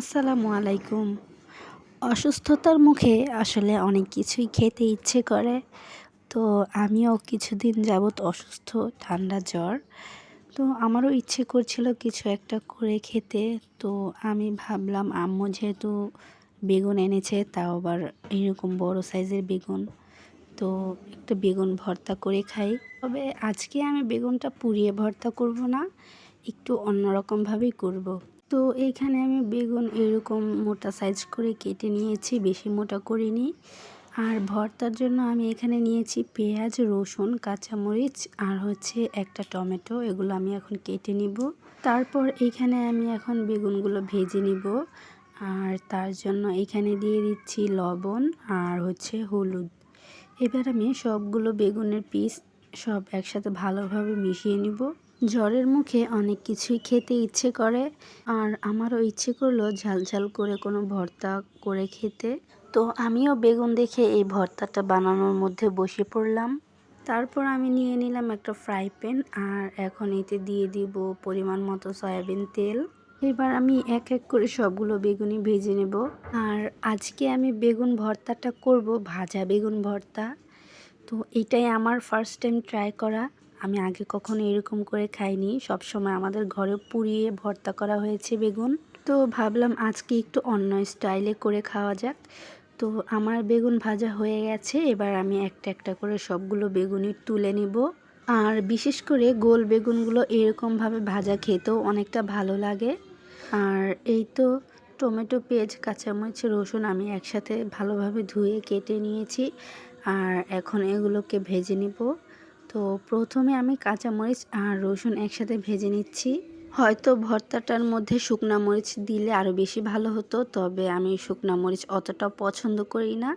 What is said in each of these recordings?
আসসালামু আলাইকুম। অসুস্থতার মুখে আসলে অনেক কিছুই খেতে ইচ্ছে করে। তো আমিও কিছুদিন যাবৎ অসুস্থ, ঠান্ডা জ্বর। তো আমারও ইচ্ছে করছিল কিছু একটা করে খেতে। তো আমি ভাবলাম, আম্মু যেহেতু বেগুন এনেছে, তাও আবার এরকম বড় সাইজের বেগুন। তো একটা বেগুন ভর্তা করে খাই। তবে আজকে আমি বেগুনটা পুড়িয়ে ভর্তা করব না, একটু অন্যরকমভাবেই করব। তো এইখানে আমি বেগুন এরকম মোটা সাইজ করে কেটে নিয়েছি, বেশি মোটা করিনি। আর ভর্তার জন্য আমি এখানে নিয়েছি পেঁয়াজ, রসুন, কাঁচামরিচ আর হচ্ছে একটা টমেটো, এগুলো আমি এখন কেটে নিব। তারপর এখানে আমি এখন বেগুনগুলো ভেজে নিব। আর তার জন্য এখানে দিয়ে দিচ্ছি লবণ আর হচ্ছে হলুদ। এবার আমি সবগুলো বেগুনের পিস সব একসাথে ভালোভাবে মিশিয়ে নিব। জ্বরের মুখে অনেক কিছুই খেতে ইচ্ছে করে। আর আমারও ইচ্ছে করল ঝাল ঝাল করে কোনো ভর্তা করে খেতে। তো আমিও বেগুন দেখে এই ভর্তাটা বানানোর মধ্যে বসে পড়লাম। তারপর আমি নিয়ে নিলাম একটা ফ্রাই প্যান আর এখন এতে দিয়ে দিব পরিমাণ মতো সয়াবিন তেল। এবার আমি এক এক করে সবগুলো বেগুনই ভেজে নেব। আর আজকে আমি বেগুন ভর্তাটা করব ভাজা বেগুন ভর্তা। তো এটাই আমার ফার্স্ট টাইম ট্রাই করা। আমি আগে কখনো এরকম করে খাইনি। সব সময় আমাদের ঘরে পুড়িয়ে ভর্তা করা হয়েছে বেগুন। তো ভাবলাম আজকে একটু অন্য স্টাইলে করে খাওয়া যাক। তো আমার বেগুন ভাজা হয়ে গেছে। এবার আমি একটা একটা করে সবগুলো বেগুনই তুলে নিব। আর বিশেষ করে গোল বেগুনগুলো এরকমভাবে ভাজা খেতেও অনেকটা ভালো লাগে। আর এই তো টমেটো, পেঁয়াজ, কাঁচামরিচ, রসুন আমি একসাথে ভালোভাবে ধুয়ে কেটে নিয়েছি। আর এখন এগুলোকে ভেজে নিব। তো প্রথমে আমি কাঁচামরিচ আর রসুন একসাথে ভেজে নিচ্ছি। হয়তো ভর্তাটার মধ্যে শুকনা মরিচ দিলে আরও বেশি ভালো হতো, তবে আমি শুকনা মরিচ অতটা পছন্দ করি না।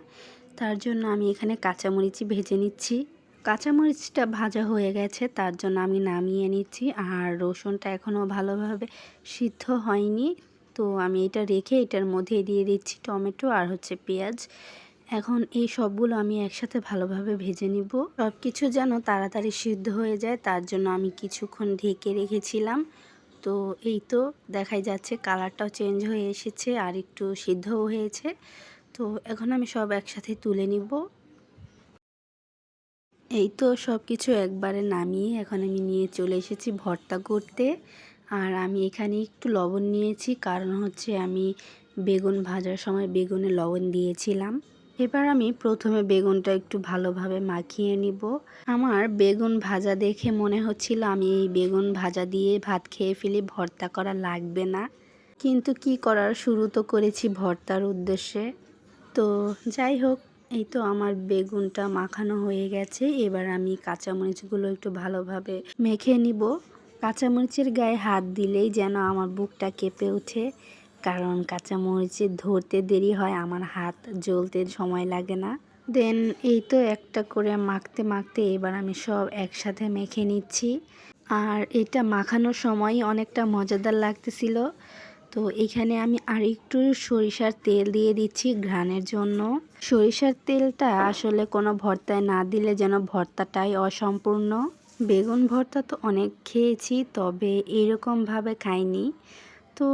তার জন্য আমি এখানে কাঁচামরিচই ভেজে নিচ্ছি। কাঁচামরিচটা ভাজা হয়ে গেছে, তার জন্য আমি নামিয়ে নিচ্ছি আর রসুনটা এখনও ভালোভাবে সিদ্ধ হয়নি। তো আমি এটা রেখে এটার মধ্যে দিয়ে দিচ্ছি টমেটো আর হচ্ছে পেঁয়াজ। এখন এই সবগুলো আমি একসাথে ভালোভাবে ভেজে নিব। সব কিছু যেন তাড়াতাড়ি সিদ্ধ হয়ে যায়, তার জন্য আমি কিছুক্ষণ ঢেকে রেখেছিলাম। তো এই তো দেখাই যাচ্ছে কালারটাও চেঞ্জ হয়ে এসেছে আর একটু সিদ্ধও হয়েছে। তো এখন আমি সব একসাথে তুলে নিব। এই তো সব কিছু একবারে নামিয়ে এখন আমি নিয়ে চলে এসেছি ভর্তা করতে। আর আমি এখানে একটু লবণ নিয়েছি, কারণ হচ্ছে আমি বেগুন ভাজার সময় বেগুনে লবণ দিয়েছিলাম। এবার আমি প্রথমে বেগুনটা একটু ভালোভাবে মাখিয়ে নিব। আমার বেগুন ভাজা দেখে মনে হচ্ছিল আমি এই বেগুন ভাজা দিয়ে ভাত খেয়ে ফেলি, ভর্তা করা লাগবে না। কিন্তু কি করার, শুরু তো করেছি ভর্তার উদ্দেশ্যে। তো যাই হোক, এই তো আমার বেগুনটা মাখানো হয়ে গেছে। এবার আমি কাঁচামরিচগুলো একটু ভালোভাবে মেখে নিব। কাঁচামরিচের গায়ে হাত দিলেই যেন আমার বুকটা কেঁপে ওঠে। কারণ কাঁচামরিচে ধরতে দেরি হয়, আমার হাত জ্বলতে সময় লাগে না। দেন এই তো একটা করে মাখতে মাখতে এবার আমি সব একসাথে মেখে নিচ্ছি। আর এটা মাখানোর সময় অনেকটা মজাদার লাগতেছিল। তো এখানে আমি আর একটু সরিষার তেল দিয়ে দিচ্ছি ঘ্রাণের জন্য। সরিষার তেলটা আসলে কোনো ভর্তায় না দিলে যেন ভর্তাটাই অসম্পূর্ণ। বেগুন ভর্তা তো অনেক খেয়েছি, তবে এরকমভাবে খাইনি। তো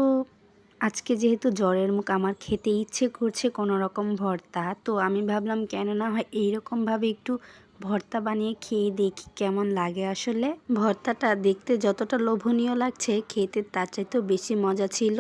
আজকে যেহেতু জ্বরের মুখ আমার খেতে ইচ্ছে করছে কোনো রকম ভর্তা, তো আমি ভাবলাম কেন না হয় এইরকমভাবে একটু ভর্তা বানিয়ে খেয়ে দেখি কেমন লাগে। আসলে ভর্তাটা দেখতে যতটা লোভনীয় লাগছে, খেতে তার চাইতেও বেশি মজা ছিল।